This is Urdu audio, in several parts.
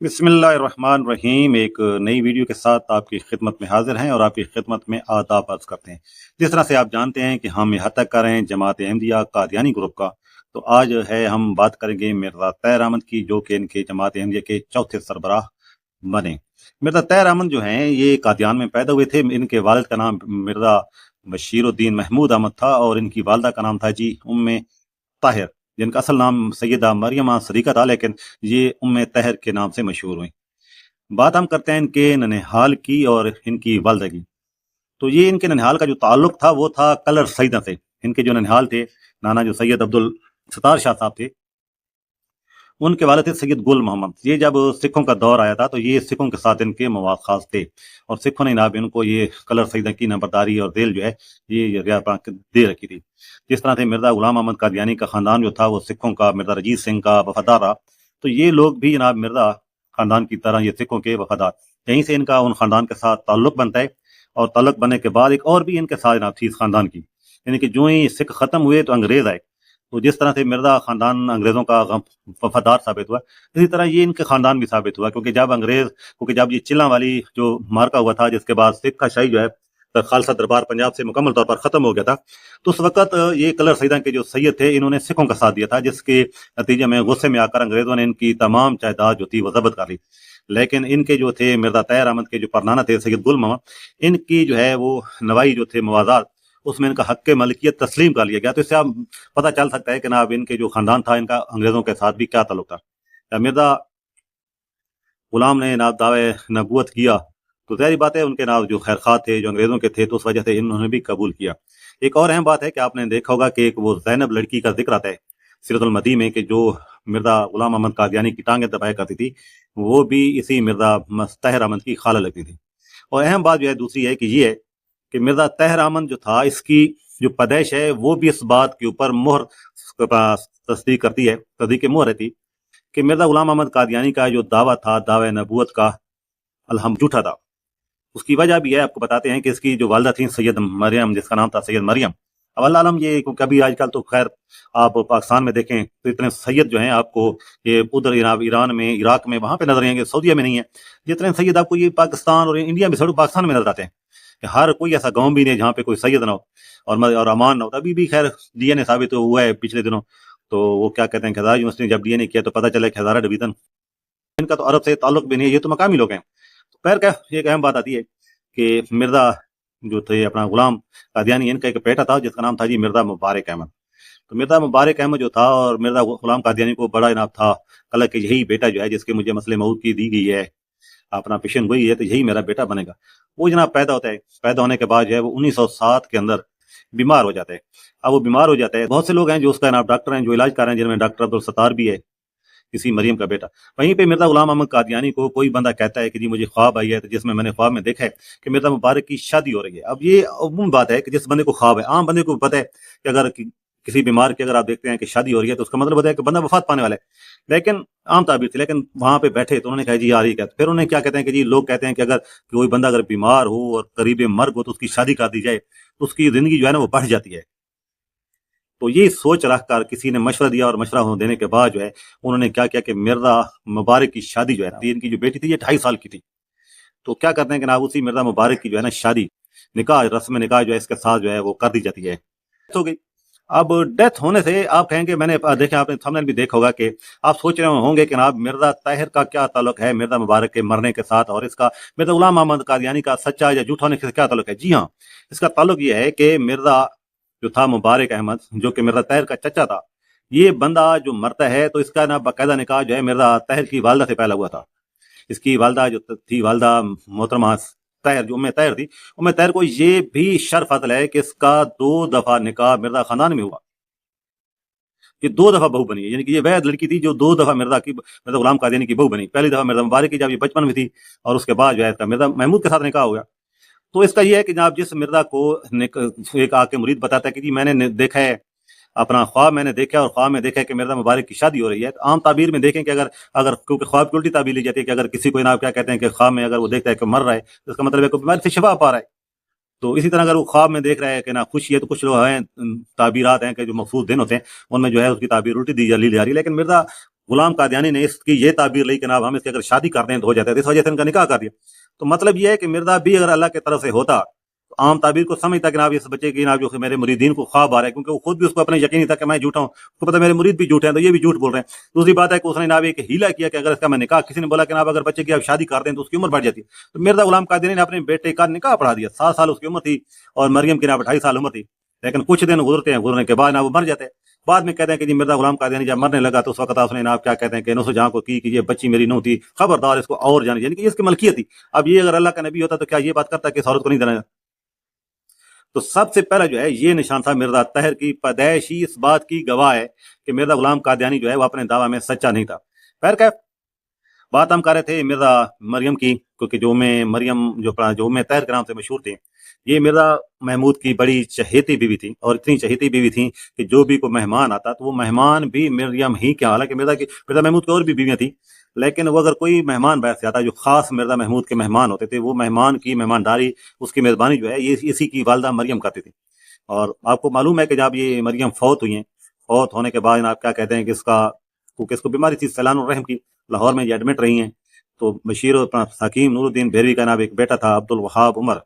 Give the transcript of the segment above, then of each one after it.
بسم اللہ الرحمن الرحیم۔ ایک نئی ویڈیو کے ساتھ آپ کی خدمت میں حاضر ہیں اور آپ کی خدمت میں آداب عرض کرتے ہیں۔ جس طرح سے آپ جانتے ہیں کہ ہم یہاں تک کر رہے ہیں جماعت احمدیہ قادیانی گروپ کا، تو آج ہے ہم بات کریں گے مرزا طیر احمد کی، جو کہ ان کے جماعت احمدیہ کے چوتھے سربراہ بنے۔ مرزا طیر احمد جو ہیں، یہ قادیان میں پیدا ہوئے تھے۔ ان کے والد کا نام مرزا بشیر الدین محمود احمد تھا اور ان کی والدہ کا نام تھا جی ام طاہر۔ یعنی جن کا اصل نام سیدہ مریم صدیقہ تھا، لیکن یہ ام تہر کے نام سے مشہور ہوئیں۔ بات ہم کرتے ہیں ان کے ننحال کی اور ان کی والدہ کی۔ تو یہ ان کے ننحال کا جو تعلق تھا، وہ تھا کلر سیدہ سے۔ ان کے جو ننحال تھے، نانا جو سید عبد الستار شاہ صاحب تھے ان کے والد تھے سید گل محمد۔ یہ جب سکھوں کا دور آیا تھا تو یہ سکھوں کے ساتھ ان کے مواد خاص تھے۔ اور سکھوں نے جناب ان کو یہ کلر سیدہ کی نمبرداری اور دل جو ہے یہ دے رکھی تھی۔ جس طرح سے مرزا غلام احمد قادیانی کا خاندان جو تھا، وہ سکھوں کا مرزا رجیت سنگھ کا وفادار رہا۔ تو یہ لوگ بھی جناب مرزا خاندان کی طرح یہ سکھوں کے وفادار۔ یہیں سے ان کا ان خاندان کے ساتھ تعلق بنتا ہے۔ اور تعلق بننے کے بعد ایک اور بھی ان کے ساتھ جناب تھی اس خاندان کی۔ یعنی کہ جو ہی سکھ ختم ہوئے تو انگریز آئے۔ تو جس طرح سے مرزا خاندان انگریزوں کا وفادار ثابت ہوا، اسی طرح یہ ان کے خاندان بھی ثابت ہوا، کیونکہ جب انگریز کیونکہ جب یہ چلا والی جو مارکا ہوا تھا، جس کے بعد سکھ کا شاہی جو ہے خالصہ دربار پنجاب سے مکمل طور پر ختم ہو گیا تھا، تو اس وقت یہ کلر سیدہ کے جو سید تھے، انہوں نے سکھوں کا ساتھ دیا تھا، جس کے نتیجے میں غصے میں آ کر انگریزوں نے ان کی تمام جائیداد جو تھی، وہ ضبط کر لی۔ لیکن ان کے جو تھے، مرزا طیر احمد کے جو پرنانا تھے، سید گل ان کی جو ہے، وہ نوائی جو تھے، موازات اس میں ان کا حق ملکیت تسلیم کر لیا گیا تو اس سے آپ پتہ چل سکتا ہے کہ نا ان کے جو خاندان تھا، ان کا انگریزوں کے ساتھ بھی کیا تعلق تھا۔ مرزا غلام نے ناب دعوے نبوت کیا تو ظاہری بات ہے، ان کے نام جو خیر تھے، جو انگریزوں کے تھے، تو اس وجہ سے انہوں نے بھی قبول کیا۔ ایک اور اہم بات ہے کہ آپ نے دیکھا ہوگا کہ ایک وہ زینب لڑکی کا ذکر آتا ہے سیرت المدی میں کہ جو مرزا غلام احمد قادیانی کی ٹانگیں دبایا کرتی تھی، وہ بھی اسی مرزا مستحر احمد کی خالہ لگتی تھی۔ اور اہم بات جو ہے، دوسری ہے کہ یہ ہے کہ مرزا طہر احمد جو تھا، اس کی جو پیدائش ہے، وہ بھی اس بات کے اوپر مہر تصدیق کرتی ہے، تصدیق مہر رہتی کہ مرزا غلام احمد قادیانی کا جو دعویٰ تھا، دعوی نبوت کا، الحمد جھوٹا تھا۔ اس کی وجہ بھی ہے، آپ کو بتاتے ہیں کہ اس کی جو والدہ تھیں، سید مریم، جس کا نام تھا سید مریم۔ اب اللہ عالم، یہ کیونکہ ابھی آج کل تو خیر، آپ پاکستان میں دیکھیں تو اتنے سید جو ہیں، آپ کو یہ ادھر ایران میں، عراق میں، وہاں پہ نظر آئیں گے، سعودیہ میں نہیں ہے۔ جتنے سید آپ کو یہ پاکستان اور انڈیا میں سڑک پاکستان میں نظر آتے ہیں۔ کہ ہر کوئی ایسا گاؤں بھی نہیں جہاں پہ کوئی سید نہ ہو اور اور امان نہ ہو۔ ابھی بھی خیر ڈی این اے ثابت ہوا ہے پچھلے دنوں۔ تو وہ کیا کہتے ہیں ہزار یونیورسٹی جب ڈی این اے کیا تو پتہ چلا کہ ہزارہ ڈویژن ان کا تو عرب سے تعلق بھی نہیں ہے، یہ تو مقامی لوگ ہیں۔ پیر کا ایک اہم بات آتی ہے کہ مرزا جو تھے، اپنا غلام قادیانی، ان کا ایک بیٹا تھا جس کا نام تھا جی مرزا مبارک احمد۔ تو مرزا مبارک احمد جو تھا اور مرزا غلام قادیانی کو بڑا انعام تھا۔ کل کہ یہی بیٹا جو ہے، جس کے مجھے مسئلے مئو کی دی گئی ہے۔ اپنا پیشن گوئی ہے تو یہی میرا بیٹا بنے گا۔ وہ جناب پیدا ہوتا ہے، پیدا ہونے کے بعد جو ہے وہ انیس سو سات کے اندر بیمار ہو جاتا ہے۔ اب وہ بیمار ہو جاتا ہے۔ بہت سے لوگ ہیں جو اس کا نام ڈاکٹر ہیں، جو علاج کر رہے ہیں جن میں ڈاکٹر عبدالستار بھی ہے، کسی مریم کا بیٹا۔ وہیں پہ مرزا غلام احمد قادیانی کو کوئی بندہ کہتا ہے کہ جی مجھے خواب آئی ہے جس میں میں نے خواب میں دیکھا ہے کہ مرزا مبارک کی شادی ہو رہی ہے۔ اب یہ عموم بات ہے کہ جس بندے کو خواب ہے، عام بندے کو پتہ ہے کہ اگر کسی بیمار کی اگر آپ دیکھتے ہیں کہ شادی ہو رہی ہے تو اس کا مطلب ہوتا ہے کہ بندہ وفات پانے والا ہے لیکن عام تعبیر تھی، لیکن وہاں پہ بیٹھے تو انہوں نے کہا جی یار یہ کہتے پھر انہیں کیا کہتے ہیں کہ جی لوگ کہتے ہیں کہ اگر کوئی بندہ اگر بیمار ہو اور قریب مرگ ہو تو اس کی شادی کر دی جائے، تو اس کی زندگی جو ہے نا وہ بڑھ جاتی ہے۔ تو یہ سوچ رکھ کر کسی نے مشورہ دیا اور مشورہ دینے کے بعد جو ہے انہوں نے کیا کیا کہ مرزا مبارک کی شادی جو ہے ان کی جو بیٹی تھی یہ ڈھائی سال کی تھی۔ تو کیا کرتے ہیں کہ ناب اسی مرزا مبارک کی جو ہے نا شادی، نکاح، رسم نکاح جو ہے اس کے ساتھ جو ہے وہ کر دی جاتی ہے۔ ہو گئی۔ اب ڈیتھ ہونے سے آپ کہیں گے میں نے دیکھا آپ نے بھی دیکھا ہوگا کہ آپ سوچ رہے ہوں گے کہ جناب مرزا طاہر کا کیا تعلق ہے؟ مرزا مبارک کے مرنے کے ساتھ اور اس کا، مرزا غلام محمد قادیانی کا سچا یا جھوٹ ہونے سے کیا تعلق ہے؟ جی ہاں اس کا تعلق یہ ہے کہ مرزا جو تھا مبارک احمد، جو کہ مرزا طاہر کا چچا تھا، یہ بندہ جو مرتا ہے تو اس کا نا باقاعدہ نکاح جو ہے مرزا طاہر کی والدہ سے پہلا ہوا تھا۔ اس کی والدہ جو تھی، والدہ محترمہ طاہر جو ام طاہر تھی ام طاہر کو یہ بھی شرف حاصل ہے کہ اس کا دو دفعہ نکاح مرزا خاندان میں ہوا۔ یہ دو دفعہ بہو بنی ہے یعنی کہ یہ وید لڑکی تھی جو دو دفعہ مرزا کی، مرزا غلام قادیانی کی بہو بنی۔ پہلی دفعہ مرزا مبارک کی جب یہ بچپن میں تھی، اور اس کے بعد جو ہے اس کا مرزا محمود کے ساتھ نکاح ہو گیا تو اس کا یہ ہے کہ جناب جس مرزا کو ایک آ کے مرید بتاتا ہے کہ جی میں نے دیکھا ہے اپنا خواب میں نے دیکھا اور خواب میں دیکھا کہ مرزا مبارک کی شادی ہو رہی ہے۔ عام تعبیر میں دیکھیں کہ اگر اگر کیونکہ خواب کی الٹی تعبیر لی جاتی ہے کہ اگر کسی کو انعام کیا کہتے ہیں کہ خواب میں اگر وہ دیکھتا ہے کہ مر رہا ہے، تو اس کا مطلب ہے کہ بیماری سے شفا پا رہا ہے۔ تو اسی طرح اگر وہ خواب میں دیکھ رہا ہے کہ نا خوشی ہے تو کچھ لوگ ہیں تعبیرات ہیں کہ جو مخصوص دن ہوتے ہیں، ان میں جو ہے اس کی تعبیر الٹی دی جا لی جا رہی ہے۔ لیکن مرزا غلام قادیانی نے اس کی یہ تعبیر لی کہ ناب ہم اس کی اگر شادی کر دیں تو ہو جاتا ہے۔ اس وجہ سے ان کا نکاح کر دیا۔ تو مطلب یہ ہے کہ مرزا بھی اگر اللہ کی طرف سے ہوتا عام تعبیر کو سمجھتا کہ ناب اس بچے کی ناب جو میرے مریدین کو خواب آ رہا ہے، کیونکہ وہ خود بھی اس کو اپنے یقین تھا کہ میں جھوٹا ہوں۔ اس کو پتا میرے مرید بھی جھوٹے ہیں تو یہ بھی جھوٹ بول رہے ہیں۔ دوسری بات ہے کہ اس نے ناب ایک ہیلا کیا کہ اگر اس کا میں نکاح کسی نے بولا کہ ناب اگر بچے کی آپ شادی کر دیں تو اس کی عمر بڑھ جاتی۔ ہے تو مرزا غلام قادری نے اپنے بیٹے کا نکاح پڑھا دیا۔ سات سال اس کی عمر تھی اور مریم کی ناب ڈھائی سال عمر تھی۔ لیکن کچھ دن گزرتے ہیں، گزرنے کے بعد نہ وہ مر جاتے ہیں۔ بعد میں کہتے ہیں کہ جی مرزا غلام قادیانی جب مرنے لگا تو اس وقت اس نے آپ کیا کہتے ہیں کہ نسو جہاں کو کی کہ یہ بچی میری نو تھی، خبردار اس کو اور جانے یعنی کہ اس کی ملکیت تھی۔ اب یہ اگر اللہ کا نبی ہوتا تو کیا یہ بات کرتا کہ اس عورت کو نہیں دینا تو سب سے پہلا جو ہے، یہ نشان تھا مرزا تہر کی، پیدائش ہی اس بات کی گواہ ہے کہ مرزا غلام قادیانی جو ہے وہ اپنے دعویٰ میں سچا نہیں تھا۔ پیر کہ بات ہم کر رہے تھے مرزا مریم کی، کیونکہ جو میں مریم، جو جو میں تہر کے نام سے مشہور تھے یہ مرزا محمود کی بڑی چہیتی بیوی تھی اور اتنی چہیتی بیوی تھی کہ جو بھی کوئی مہمان آتا تو وہ مہمان بھی مریم ہی کیا حالانکہ مرزا کی، مرزا محمود کی اور بھی بیویاں تھیں۔ لیکن وہ اگر کوئی مہمان بیٹھ جاتا جو خاص مرزا محمود کے مہمان ہوتے تھے، وہ مہمان کی مہمانداری، اس کی میزبانی جو ہے، یہ اسی کی والدہ مریم کرتی تھی اور آپ کو معلوم ہے کہ جب یہ مریم فوت ہوئی ہیں، فوت ہونے کے بعد آپ کیا کہتے ہیں کہ اس کا کیونکہ اس کو بیماری تھی؟ سیلان الرحم کی، لاہور میں یہ ایڈمٹ رہی ہیں۔ تو بشیر حکیم نور الدین بھیروی کا نام ایک بیٹا تھا عبد الوہاب عمر۔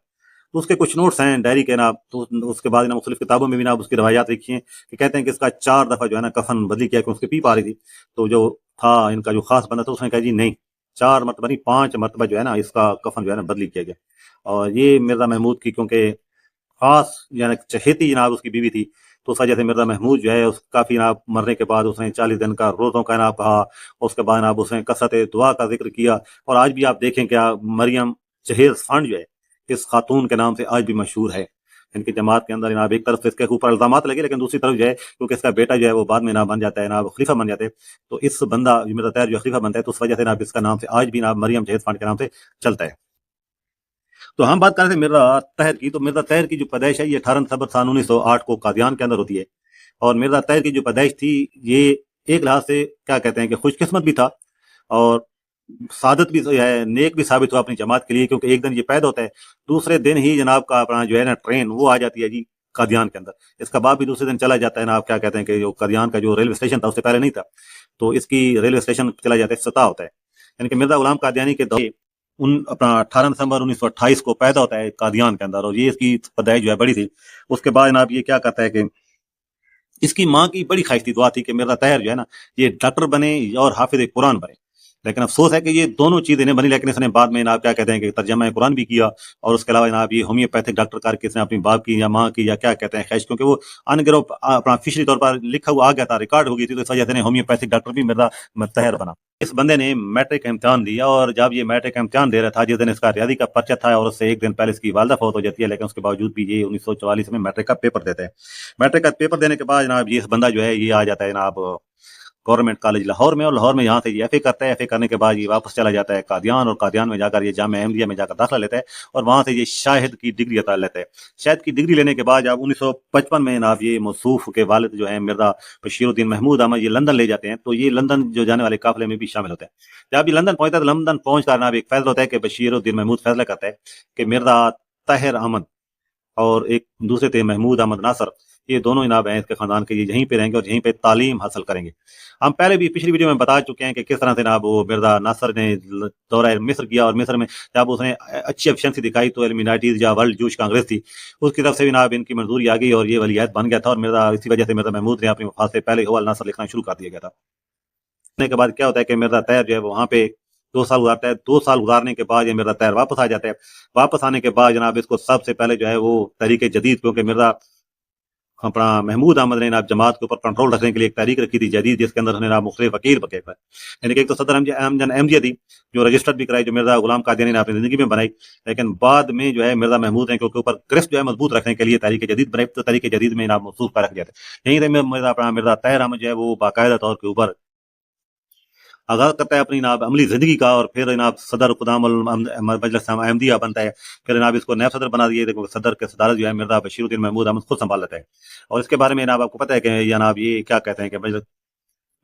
تو اس کے کچھ نوٹس ہیں ڈائری کے نا تو اس کے بعد مختلف کتابوں میں بھی نا اس کی روایات لکھی ہیں کہ کہتے ہیں کہ اس کا چار دفعہ جو ہے نا کفن بدلی کیا، کہ اس کی پیپ آ رہی تھی۔ تو جو تھا، ان کا جو خاص بندہ تھا، اس نے کہا جی نہیں، چار مرتبہ نہیں، پانچ مرتبہ جو ہے نا اس کا کفن جو ہے نا بدلی کیا گیا۔ اور یہ مرزا محمود کی، کیونکہ خاص یعنی چہیتی جناب اس کی بیوی تھی، تو اس وجہ سے مرزا محمود جو ہے، اس کافی ناب مرنے کے بعد اس نے چالیس دن کا روزوں کا ناب کہا۔ اس کے بعد ناب اس نے کثرت دعا کا ذکر کیا۔ اور آج بھی آپ دیکھیں کیا مریم جہیز فنڈ جو ہے، اس خاتون کے نام سے آج بھی مشہور ہے۔ ان کی جماعت کے اندر جناب ایک طرف اس کے اوپر الزامات لگے، لیکن دوسری طرف جو ہے، کیونکہ اس کا بیٹا جو ہے وہ بعد میں نام بن جاتا ہے، ناب خلیفہ بن جاتے، تو اس بندہ جو تیر جو خلیفہ بنتا ہے، تو اس وجہ سے ناب اس کا نام سے آج بھی ناب مریم جہیز فنڈ کے نام سے چلتا ہے۔ تو ہم بات کر رہے تھے مرزا تہر کی، تو مرزا تہر کی جو پیدائش ہے، یہ اٹھارہ نومبر سال انیس سو آٹھ کو قادیان کے اندر ہوتی ہے۔ اور مرزا تہر کی جو پیدائش تھی، یہ ایک لحاظ سے کیا کہتے ہیں کہ خوش قسمت بھی تھا، اور سعادت بھی ہے، نیک بھی ثابت ہوا اپنی جماعت کے لیے، کیونکہ ایک دن یہ پیدا ہوتا ہے، دوسرے دن ہی جناب کا اپنا جو ہے نا ٹرین وہ آ جاتی ہے جی قادیان کے اندر۔ اس کا بعد بھی دوسرے دن چلا جاتا ہے نا، آپ کیا کہتے ہیں کہ جو قادیان کا جو ریلوے اسٹیشن تھا، اس سے پہلے نہیں تھا۔ تو اس کی ریلوے اسٹیشن چلا جاتا ہے، سطح ہوتا ہے۔ یعنی کہ مرزا غلام قادیانی کے دور ان اپنا اٹھارہ دسمبر انیس سو اٹھائیس کو پیدا ہوتا ہے قادیان کے اندر، اور یہ اس کی پیدائش جو ہے بڑی تھی۔ اس کے بعد جناب یہ کیا کرتا ہے کہ اس کی ماں کی بڑی خواہش تھی، دعا تھی کہ میرا تہر جو ہے نا، یہ ڈاکٹر بنے اور حافظ قرآن بنے۔ لیکن افسوس ہے کہ یہ دونوں چیزیں بنی، لیکن اس نے بعد میں جناب کیا کہتے ہیں کہ ترجمہ قرآن بھی کیا اور اس کے علاوہ جناب یہ ہومیوپیتھک ڈاکٹر کر کے اس نے اپنی باپ کی یا ماں کی یا کیا کہتے ہیں خیش کیونکہ وہ ان گرو اپنا فشری طور پر لکھا ہوا آ گیا تھا، ریکارڈ ہو گئی تھی، تو اس وجہ سے ہومیوپیتھک ڈاکٹر بھی میرا تہر بنا۔ اس بندے نے میٹرک امتحان دیا اور جب یہ میٹرک امتحان دے رہا تھا، جس دن اس کا ریاضی کا پرچہ تھا اور اس سے ایک دن پہلے اس کی والدہ فوت ہو جاتی ہے، لیکن اس کے باوجود بھی یہ انیس سو چوالیس میں میٹرک کا پیپر دیتے ہیں۔ میٹرک کا پیپر دینے کے بعد جناب یہ بندہ جو ہے، یہ آ جاتا ہے جناب گورنمنٹ کالج لاہور میں اور لاہور میں یہاں سے یہ ایف اے کرتا ہے، ایف اے کرنے کے بعد یہ واپس چلا جاتا ہے قادیان اور قادیان میں جا کر یہ جامعہ احمدیہ میں جا کر داخلہ لیتا ہے اور وہاں سے یہ شاہد کی ڈگری عطا لیتا ہے۔ شاہد کی ڈگری لینے کے بعد جب انیس سو پچپن میں جناب یہ مصوف کے والد جو ہیں مرزا بشیر الدین محمود احمد یہ لندن لے جاتے ہیں، تو یہ لندن جو جانے والے قافلے میں بھی شامل ہوتے ہیں۔ جب یہ لندن پہنچتا ہے تو لندن پہنچ کر جناب ایک فیصلہ ہوتا ہے کہ بشیر الدین محمود فیصلہ کرتا ہے کہ مرزا طاہر احمد اور ایک دوسرے تھے محمود احمد ناصر۔ یہ دونوں جناب ہیں اس کے خاندان کے یہ یہیں پہ رہیں گے اور یہیں پہ تعلیم حاصل کریں گے۔ ہم پہلے بھی پچھلی ویڈیو میں بتا چکے ہیں کہ کس طرح سے جناب وہ مرزا ناصر نے دورہ مصر کیا اور مصر میں جب اس نے اچھی افشنسی دکھائی تو المینائٹیز یا ورلڈ جوش کانگریس تھی۔ اس کی طرف سے بھی جناب ان کی منظوری آ گئی اور یہ ولیعت بن گیا تھا اور مرزا اسی وجہ سے مرزا محمود نے اپنی وفات سے پہلے اول ناصر لکھنا شروع کر دیا گیا تھا۔ کے بعد کیا ہوتا ہے کہ مرزا طیر جو ہے وہاں پہ دو سال گزارتا ہے۔ دو سال گزارنے کے بعد یہ مرزا طیر واپس آ جاتا ہے۔ واپس آنے کے بعد جناب اس کو سب سے پہلے جو ہے وہ طریقے جدید کیونکہ مرزا اپنا محمود احمد نے آپ جماعت کے اوپر کنٹرول رکھنے کے لیے ایک تاریخ رکھی تھی جدید، جس کے اندر انہوں نے مختلف وکیل پکے پائے یعنی کہ ایک تو صدر احمد احمدیہ تھی، جو رجسٹر بھی کرائی، جو مرزا غلام قادیانی نے اپنی زندگی میں بنائی۔ لیکن بعد میں جو ہے مرزا محمود نے کیونکہ اوپر گرفت جو ہے مضبوط رکھنے کے لیے تاریخ جدید بنائی، تو تاریخ جدید میں آپ محسوس پر رکھ جاتے یہیں سے مرزا اپنا مرزا طاہر احمد جو ہے وہ باقاعدہ طور کے اوپر آغاز کرتا ہے اپنی ناب عملی زندگی کا اور پھر جناب صدر قدام مجلس احمدیہ بنتا ہے۔ پھر جناب اس کو نیب صدر بنا دیے۔ دیکھو صدر کے صدارت جو ہے مرزا بشیر الدین محمود احمد خود سنبھال لیتا ہے اور اس کے بارے میں جناب آپ کو پتہ ہے کہ جناب یہ کیا کہتے ہیں کہ مجلس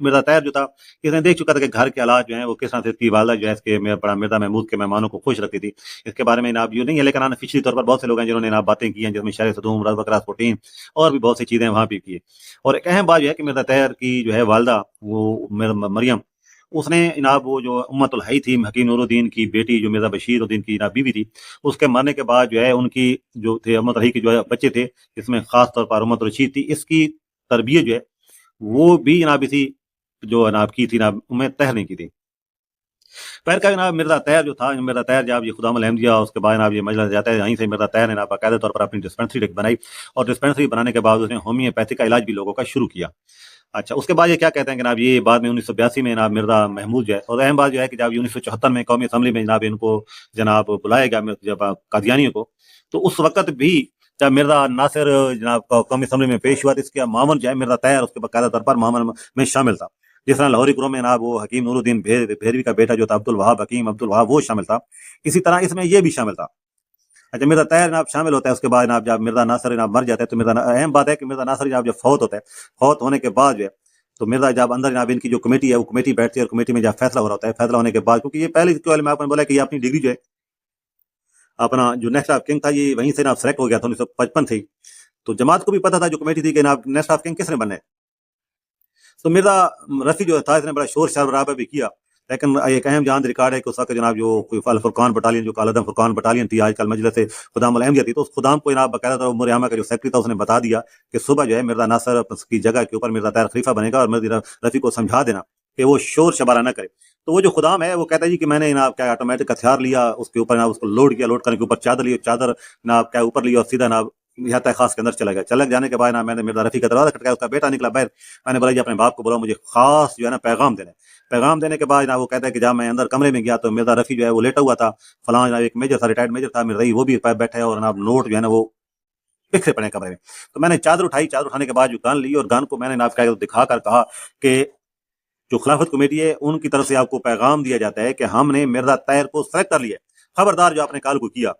مرزا طاہر جو تھا، اس نے دیکھ چکا تھا کہ گھر کے حالات جو ہیں وہ کس طرح سے اس کی والدہ جو ہے اس کے بڑا مرزا محمود کے مہمانوں کو خوش رکھتی تھی۔ اس کے بارے میں جناب یوں نہیں ہے، لیکن فشری طور پر بہت سے لوگ ہیں جنہوں نے جناب باتیں کی ہیں، جس میں شہر صدوم رض بکراس پروٹین اور بھی بہت سی چیزیں وہاں پہ کی اور ایک اہم بات جو ہے کہ مرزا طاہر کی جو ہے والدہ وہ مریم اس نے جناب وہ جو امت الحی تھی، حکیم نور الدین کی بیٹی جو مرزا بشیر الدین کی جناب بیوی تھی، اس کے مرنے کے بعد جو ہے ان کی جو تھے، امت الحی کے جو ہے بچے تھے، اس میں خاص طور پر امت رشید تھی۔ اس کی تربیت جو ہے، وہ بھی جناب اسی جو جناب کی تھی، جناب میں تہر نہیں کی تھی۔ پہر کا جناب مرزا تیر جو تھا، مرزا تیر جب یہ خدا الحمدیہ، اس کے بعد جناب یہ مجلس جاتا ہے، یہیں سے مرزا تیر نے جناب باقاعدہ طور پر اپنی ڈسپینسری بنائی۔ اور ڈسپینسری بنانے کے بعد اس نے ہومیوپیتھی کا علاج بھی لوگوں کا شروع کیا۔ اچھا اس کے بعد یہ کیا کہتے ہیں کہ جناب؟ یہ بعد میں انیس سو بیاسی میں جناب مرزا محمود جو ہے، اور اہم بات جو ہے کہ جب انیس سو چوہتر میں قومی اسمبلی میں جناب ان کو جناب بلایا گیا جب قادیانیوں کو، تو اس وقت بھی جب مرزا ناصر جناب قومی اسمبلی میں پیش ہوا تو اس کے معمول جو ہے مرزا تیر اس کے باقاعدہ طور پر معمول میں شامل تھا۔ جس طرح لاہوری گروہ میں جناب وہ حکیم نور الدین بھیروی کا بیٹا جو تھا عبد الوہاب حکیم عبد الوہاب وہ شامل تھا۔ اسی طرح اس میں یہ بھی شامل تھا۔ اچھا مرزا طاہر جناب شامل ہوتا ہے، اس کے بعد جناب جب مرزا ناصر جناب مر جاتا ہے تو مرزا اہم بات ہے کہ مرزا ناصر جناب جب فوت ہوتا ہے، فوت ہونے کے بعد جو ہے، تو مرزا جب اندر جناب ان کی جو کمیٹی ہے، وہ کمیٹی بیٹھتی ہے اور کمیٹی میں جب فیصلہ ہو رہا ہوتا ہے، فیصلہ ہونے کے بعد، کیونکہ یہ پہلے میں آپ نے بولا کہ یہ اپنی ڈگری جو ہے، اپنا جو نیکسٹ آف کنگ تھا، یہ وہیں سے جناب سلیکٹ ہو گیا تھا، انیس سو پچپن تھی تو جماعت کو بھی پتا تھا جو کمیٹی تھی کہ جناب نیکسٹ آف کنگ کس نے بنے تو مرزا رفیع جو تھا اس نے بڑا شور شار برابر بھی کیا۔ لیکن ایک اہم جان ریکارڈ ہے کہ اس وقت جناب جو کوئی بٹالین، جو کالدم فرقان بٹالین تھی، آج کل مجلس سے خدام الحمدیہ تھی، تو اس خدام کو جناب باقاعدہ طور عمر عامہ کا جو سیکٹری تھا، اس نے بتا دیا کہ صبح جو ہے مرزا ناصر کی جگہ کے اوپر مرزا طاہر خلیفہ بنے گا اور مرزا رفیع کو سمجھا دینا کہ وہ شور شبارہ نہ کرے۔ تو وہ جو خدام ہے، وہ کہتا ہے جی کہ میں نے جناب کیا آٹومیٹک ہتھیار لیا، اس کے اوپر جناب اس کو لوڈ کیا لوڈ کرنے کے اوپر چادر لیا چادر جناب کیا اوپر لیا اور سیدھا جناب یہاں خاص کے اندر چلا گیا۔ چلک جانے کے بعد نا میں نے مرزا رفیع کا دروازہ کھٹکایا اس کا بیٹا نکلا باہر۔ میں نے بولا جی اپنے باپ کو بولا، مجھے خاص جو ہے نا پیغام دینے پیغام دینے کے بعد وہ کہتا ہے کہ جب میں اندر کمرے میں گیا تو مرزا رفیع جو ہے وہ لیٹا ہوا تھا۔ فلاں جناب ایک میجر تھا، ریٹائرڈ میجر تھا، مرزا وہ بھی بیٹھا ہے اور جناب نوٹ جو ہے نا وہ پکسے پڑے کمرے میں۔ تو میں نے چادر اٹھائی۔ چادر اٹھانے کے بعد جو گن لی اور گن کو میں نے جناب کیا دکھا کر کہا کہ جو خلافت کمیٹی ہے، ان کی طرف سے آپ کو پیغام دیا جاتا ہے کہ ہم نے مرزا طاہر کو سلیکٹ کر لیا خبردار جو آپ نے کال کو کیا۔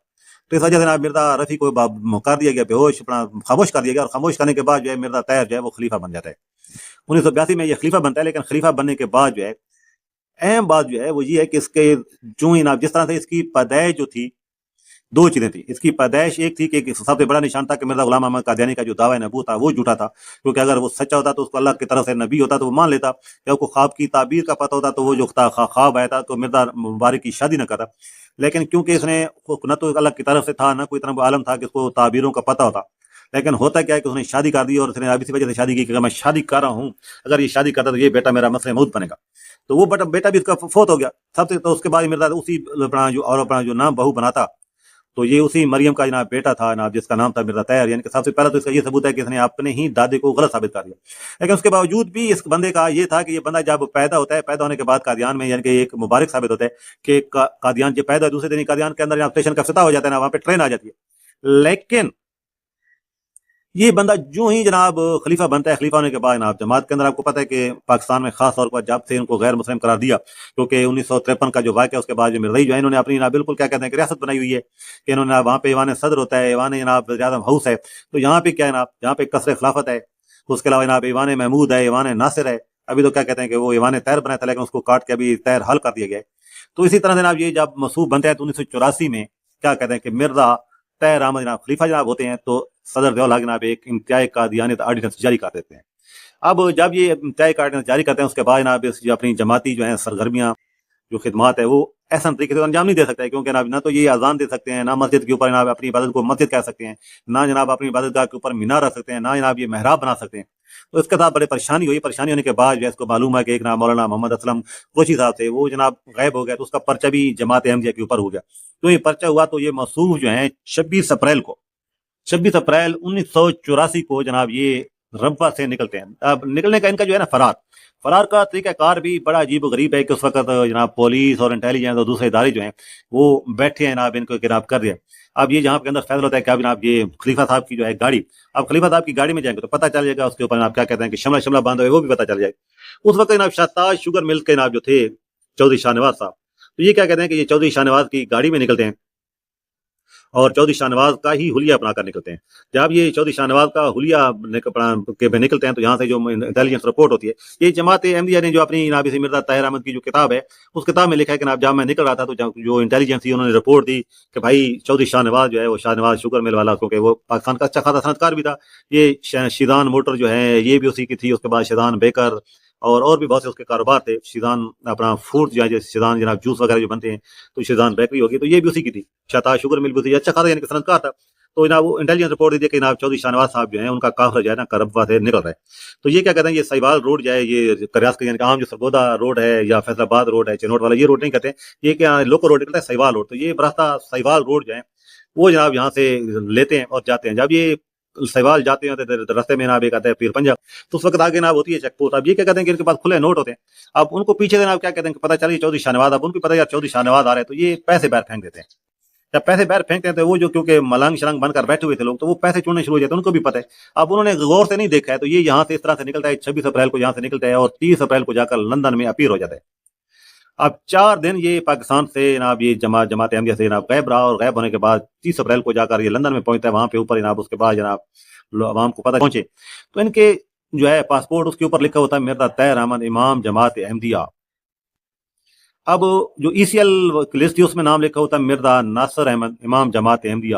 تو اس وجہ سے مرزا رفیع کو کر دیا گیا، بے ہوش، اپنا خاموش کر دیا گیا اور خاموش کرنے کے بعد جو ہے مرزا طاہر جو ہے وہ خلیفہ بن جاتا ہے۔ انیس سو بیاسی میں یہ خلیفہ بنتا ہے، لیکن خلیفہ بننے کے بعد جو ہے، اہم بات جو ہے وہ یہ ہے کہ اس کے جو ہی جس طرح سے اس کی پیدائش جو تھی دو چیزیں تھیں۔ اس کی پیدائش ایک تھی کہ سب سے بڑا نشان تھا کہ مرزا غلام احمد قادیانی کا جو دعوی نبو تھا وہ جھوٹا تھا۔ کیونکہ اگر وہ سچا ہوتا تو اس کو اللہ کی طرف سے نبی ہوتا تو وہ مان لیتا۔ یا کو خواب کی تعبیر کا پتہ ہوتا تو وہ جو خواب آیا تھا تو مرزا مبارک کی شادی نہ کرتا۔ لیکن کیونکہ اس نے نہ تو اللہ کی طرف سے تھا، نہ کوئی طرح عالم تھا کہ اس کو تعبیروں کا پتہ ہوتا۔ لیکن ہوتا کیا ہے کہ اس نے شادی کر دی اور اس نے ابھی سی وجہ سے شادی کی کہ میں شادی کر رہا ہوں، اگر یہ شادی کرتا تو یہ بیٹا میرا مسئلہ موت بنے گا۔ تو وہ بیٹا بھی اس کا فوت ہو گیا۔ سب سے تو اس کے بعد مرزا اسی اپنا جو اور اپنا جو نام بہو بناتا۔ تو یہ اسی مریم کا جناب بیٹا تھا جناب، جس کا نام تھا مرزا تیر یعنی کہ سب سے پہلا تو اس کا یہ ثبوت ہے کہ اس نے اپنے ہی دادے کو غلط ثابت کر دیا۔ لیکن اس کے باوجود بھی اس بندے کا یہ تھا کہ یہ بندہ جب پیدا ہوتا ہے، پیدا ہونے کے بعد قادیان میں یعنی کہ ایک مبارک ثابت ہوتا ہے کہ قادیان جب پیدا دوسرے دن قادیان کے اندر اسٹیشن کا فتح ہو جاتا ہے نا وہاں پہ ٹرین آ جاتی ہے۔ لیکن یہ بندہ جو ہی جناب خلیفہ بنتا ہے، خلیفہ ہونے کے بعد جناب جماعت کے اندر آپ کو پتا ہے کہ پاکستان میں خاص طور پر جب سے ان کو غیر مسلم قرار دیا، کیونکہ انیس سو ترپن کا جو واقعہ اس کے بعد جو مرئی جو ہے انہوں نے اپنی جناب بالکل کیا کہتے ہیں کہ ریاست بنائی ہوئی ہے کہ انہوں نے وہاں پہ ایوان صدر ہوتا ہے، ایوان جناب زیادہ ہاؤس ہے۔ تو یہاں پہ کیا جناب؟ یہاں پہ کثر خلافت ہے۔ اس کے علاوہ جناب ایوان محمود ہے، ایوان ناصر ہے۔ ابھی تو کیا کہتے ہیں کہ وہ ایوان تیر بنا تھا، لیکن اس کو کاٹ کے ابھی تیر حل کر دیا گیا تو اسی طرح جناب یہ جب مسوخ بنتے ہیں تو انیس سو چوراسی میں کیا کہتے ہیں کہ مرزا طیر احمد جناب خلیفہ جناب ہوتے ہیں تو صدر ضیاء جناب ایک انتہائی کا آرڈیننس جاری کر دیتے ہیں۔ اب جب یہ انتہائی کا آرڈیننس جاری کرتے ہیں، اس کے بعد جناب جو اپنی جماعتی جو ہیں، سرگرمیاں، جو خدمات ہے وہ ایسا طریقے سے انجام نہیں دے سکتا ہے کیونکہ جناب نہ تو یہ اذان دے سکتے ہیں، نہ مسجد کے اوپر جناب اپنی عبادت کو مسجد کہہ سکتے ہیں، نہ جناب اپنی عبادت گاہ کے اوپر مینار رکھ سکتے ہیں، نہ جناب یہ محراب بنا سکتے ہیں۔ تو اس کے ساتھ بڑے پریشانی ہوئی۔ پریشانی ہونے کے بعد جو ہے اس کو معلوم ہے کہ ایک نام مولانا محمد اسلم کوشی جی صاحب تھے۔ وہ جناب غائب ہو گیا تو اس کا پرچہ بھی جماعت احمدیہ کے اوپر ہو گیا۔ تو یہ پرچہ ہوا تو یہ مصوف جو ہیں چھبیس اپریل کو، چھبیس اپریل انیس سو چوراسی کو جناب یہ رمپا سے نکلتے ہیں۔ اب نکلنے کا ان کا جو ہے نا فرار۔ فرار کا طریقہ کار بھی بڑا عجیب و غریب ہے۔ کہ اس وقت جناب پولیس اور انٹیلیجنس اور دوسرے ادارے جو ہیں وہ بیٹھے ہیں جناب ان کو گراب کر دیا۔ اب یہ جہاں کے اندر فیصلہ ہوتا ہے کہ اب جناب یہ خلیفہ صاحب کی جو ہے گاڑی، اب خلیفہ صاحب کی گاڑی میں جائیں گے تو پتہ چل جائے گا، اس کے اوپر آپ کیا کہتے ہیں کہ شملہ شملہ باندھ ہوئے، وہ بھی پتہ چل جائے گا۔ اس وقت جناب شاہتاج شوگر مل کے جناب جو تھے، چودھری شاہ نواز صاحب۔ تو یہ کیا کہتے ہیں کہ یہ چودھری شاہ نواز کی گاڑی میں نکلتے ہیں۔ اور چودھری شاہ نواز کا ہی حلیہ اپنا کر نکلتے ہیں۔ جب یہ چودھری شاہ نواز کا حلیہ کے نکلتے ہیں تو یہاں سے جو انٹیلیجنس رپورٹ ہوتی ہے، یہ جماعت احمدیہ نے جو اپنی جناب اسی مرزا طاہر احمد کی جو کتاب ہے، اس کتاب میں لکھا ہے کہ جناب جب میں نکل رہا تھا تو جو انٹیلیجنس تھی، انہوں نے رپورٹ دی کہ بھائی چودھری شاہ نواز جو ہے، وہ شاہ نواز شوگر مل والا، کیونکہ وہ پاکستان کا اچھا خاصا صنعت کار بھی تھا۔ یہ ش- شیدان موٹر جو ہے، یہ بھی اسی کی تھی، اس کے بعد شیدان بیکر اور اور بھی بہت سے اس کے کاروبار تھے۔ شیدان اپنا فوڈ جو ہے جیسے شیدان جناب جوس وغیرہ جو بنتے ہیں، تو شیدان بیکری ہوگی۔ تو یہ بھی اسی کی تھی۔ شتا شوگر مل بھی تھی اچھا خاصا یعنی کہ صنعت کار تھا۔ تو جناب وہ انٹیلیجنس رپورٹ دی کہ جناب چودھری شاہ نواز صاحب جو ہیں، ان کا کافر جو ہے نا کربوا سے نکل رہا ہے۔ تو یہ کیا کہتے ہیں، یہ سیوال روڈ جو ہے، یہ ریاست کا یعنی کہ عام جو سرگودا روڈ ہے یا فیصل آباد روڈ ہے، چنوٹ والا، یہ روڈ نہیں کہتے ہیں۔ یہ کیا لوکل روڈ نکلتا ہے سیوال روڈ تو یہ براستہ سیوال روڈ جو ہے وہ جناب یہاں سے لیتے ہیں اور جاتے ہیں۔ جب یہ سیوال جاتے ہیں رستے میں جناب ایک آتا ہے پیر پنجا تو اس وقت آگے جناب ہوتی ہے چیک پوسٹ۔ اب یہ کیا کہتے ہیں کہ ان کے پاس کھلے نوٹ ہوتے ہیں۔ اب ان کو پیچھے جناب کیا کہتے ہیں؟ کہ پتہ چلی چودھری شاہ نواز اب ان کو پتہ یار چودھری شاہ نواز آ رہے ہیں تو یہ پیسے باہر پھینک دیتے ہیں۔ جب پیسے باہر پھینکتے ہیں تو وہ جو کیونکہ ملنگ شلنگ بن کر بیٹھے ہوئے تھے لوگ، تو وہ پیسے چوڑنے شروع ہو جاتے ہیں، ان کو بھی پتہ ہے۔ اب انہوں نے غور سے نہیں دیکھا ہے، تو یہ یہاں سے اس طرح سے نکلتا ہے، چھبیس اپریل کو یہاں سے نکلتا ہے اور تیس اپریل کو جا کر لندن میں اپیل ہو جاتا ہے۔ اب چار دن یہ پاکستان سے جناب یہ جماعت جماعت احمدیہ سے جناب غائب رہا اور غائب ہونے کے بعد تیس اپریل کو جا کر یہ لندن میں پہنچتا ہے، وہاں پہ اوپر جناب اس کے بعد جناب عوام کو پتہ پہنچے۔ تو ان کے جو ہے پاسپورٹ اس کے اوپر لکھا ہوتا ہے، مرزا طاہر احمد امام جماعت احمدیہ اب جو ای سی ایل لسٹ تھی اس میں نام لکھا ہوتا ہے، مرزا ناصر احمد امام جماعت احمدیہ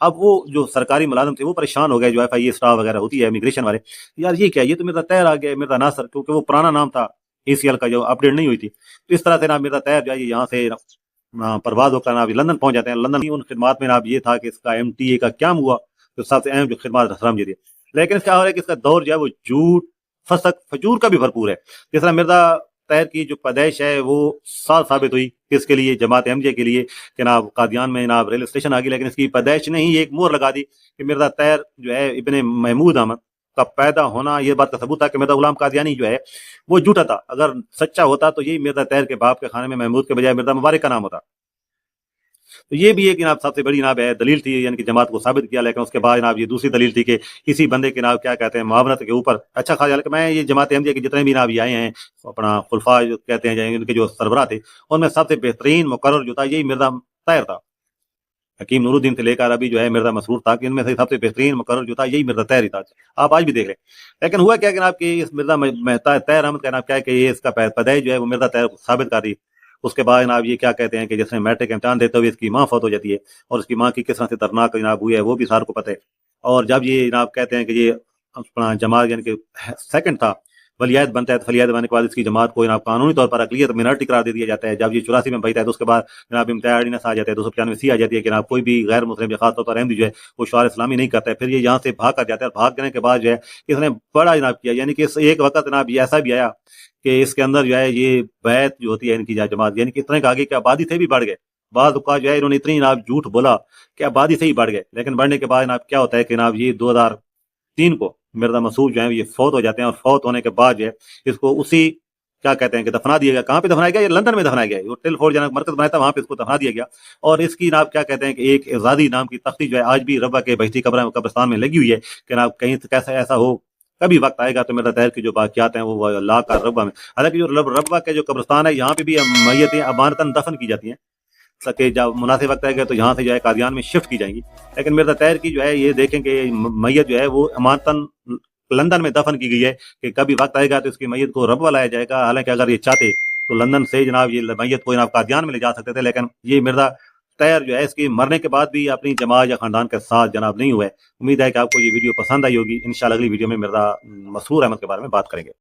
اب وہ جو سرکاری ملازم تھے، وہ پریشان ہو گئے، جو ایف آئی اسٹاف وغیرہ ہوتی ہے امیگریشن والے۔ یار یہ کیا یہ تو مرزا طاہر آ گیا مرزا ناصر، کیونکہ وہ پرانا نام تھا۔ ای سی ایل کا جو اپڈیٹ نہیں ہوئی تھی۔ تو اس طرح سے نا مرزا طاہر جو ہے یہاں سے پرواز ہو کر نا ابھی لندن پہنچ جاتے ہیں۔ لندن ان خدمات میں نا اب یہ تھا کہ اس کا ایم ٹی اے کا کیا ہوا، جو سب سے اہم جو خدمات رسرام جی تھی لیکن اس کا ہو رہا ہے کہ اس کا دور جو ہے وہ جھوٹ، فسق، فجور کا بھی بھرپور ہے۔ جس طرح مرزا طاہر کی جو پیدائش ہے، وہ سال ثابت ہوئی کس کے لیے، جماعت احمدیہ کے لیے کہ ناب قادیان میں ناب ریلوے اسٹیشن آ گئی لیکن اس کی پیدائش نے ہی ایک مور لگا دی کہ مرزا طاہر جو ہے، ابن محمود احمد کا پیدا ہونا، یہ بات کا ثبوت تھا کہ مرزا غلام قادیانی جو ہے، وہ جھوٹا تھا۔ اگر سچا ہوتا تو یہی مرزا طاہر کے باپ کے خانے میں محمود کے بجائے مرزا مبارک کا نام ہوتا۔ تو یہ بھی ایک جناب سب سے بڑی جناب ہے، دلیل تھی یعنی کہ جماعت کو ثابت کیا، لیکن اس کے بعد جناب یہ دوسری دلیل تھی کہ کسی بندے کے نام کیا کہتے ہیں، معاونت کے اوپر۔ اچھا خاص کہ میں یہ جماعت احمدیہ کے جتنے بھی نام یہ آئے ہیں، اپنا خلفا جو کہتے ہیں یعنی ان کے جو سربراہ تھے، ان میں سب سے بہترین مقرر جو تھا، یہی مرزا طاہر تھا۔ حکیم نور الدین سے لے کر ابھی جو ہے مرزا مسرور تھا کہ ان میں سے سب سے بہترین مقرر جو تھا، یہی مرزا طاہر تھا۔ آپ آج بھی دیکھ لیں۔ لیکن ہوا کیا کہ جناب کہ اس مرزا میں طاہر احمد کا نام کیا ہے کہ یہ اس کا پیدائش جو ہے وہ مرزا طاہر ثابت کر دی۔ اس کے بعد جناب یہ کیا کہتے ہیں کہ جس نے میٹرک امتحان دیتے ہوئے اس کی ماں فوت ہو جاتی ہے اور اس کی ماں کی کس طرح سے درناک جناب ہوئی ہے، وہ بھی سار کو پتہ ہے۔ اور جب یہ جناب کہتے ہیں کہ یہ اپنا جماعت یعنی کہ سیکنڈ تھا ولیات بنتا ہے تو بننے کے بعد اس کی جماعت کو جناب قانونی طور پر اقلیت منارٹی قرار دے دیا جاتا ہے۔ جب یہ چوراسی میں بہتا ہے تو اس کے بعد جناب امتیاز آ جاتے ہیں دو سو پچانوے سی آ جاتی ہے کہ جناب کوئی بھی غیر مسلم یا خاص طور پر احمدی جو ہے وہ شعار اسلامی نہیں کرتا ہے۔ پھر یہ یہاں سے بھاگ کر جاتا ہے اور بھاگ جانے کے بعد جو ہے اس نے بڑا جناب کیا یعنی کہ ایک وقت جناب یہ ایسا بھی آیا کہ اس کے اندر جو ہے یہ بیت جو ہوتی ہے ان کی جماعت یعنی کہ اتنے آگے کہ آبادی سے بھی بڑھ گئے۔ بعض اوقات جو ہے انہوں نے اتنی جناب جھوٹ بولا کہ آبادی سے ہی بڑھ گئے۔ لیکن بڑھنے کے بعد جناب کیا ہوتا ہے کہ جناب یہ دو ہزار تین کو مرزا مسعود جو ہے یہ فوت ہو جاتے ہیں اور فوت ہونے کے بعد جو ہے اس کو اسی کیا کہتے ہیں کہ دفنا دیا گیا۔ کہاں پہ دفنایا گیا؟ یہ لندن میں دفنایا گیا۔ وہ ٹیل فورڈ جناب مرکز بنایا تھا، وہاں پہ اس کو دفنا دیا گیا۔ اور اس کی جناب کیا کہتے ہیں کہ ایک آزادی نام کی تختی جو ہے آج بھی ربا کے بہتی قبر قبرستان میں لگی ہوئی ہے کہ جناب کہیں کیسا ایسا ہو، کبھی وقت آئے گا تو میرا طاہر کی جو باقیات ہیں وہ لا کر ربا میں۔ حالانکہ جو ربا کے جو قبرستان ہے، یہاں پہ بھی میتیں امانتاً دفن کی جاتی ہیں۔ کہ جب مناسب وقت آئے گا تو یہاں سے جو ہے قادیان میں شفٹ کی جائیں گی۔ لیکن مرزا طاہر کی جو ہے یہ دیکھیں کہ میت جو ہے وہ امانتاً لندن میں دفن کی گئی ہے کہ کبھی وقت آئے گا تو اس کی میت کو ربوا لایا جائے گا۔ حالانکہ اگر یہ چاہتے تو لندن سے جناب یہ میت کو جناب قادیان میں لے جا سکتے تھے، لیکن یہ مرزا طاہر جو ہے اس کی مرنے کے بعد بھی اپنی جماعت یا خاندان کے ساتھ جناب نہیں ہوئے۔ امید ہے کہ آپ کو یہ ویڈیو پسند آئی ہوگی۔ انشاءاللہ اگلی ویڈیو میں مرزا مسرور احمد کے بارے میں بات کریں گے۔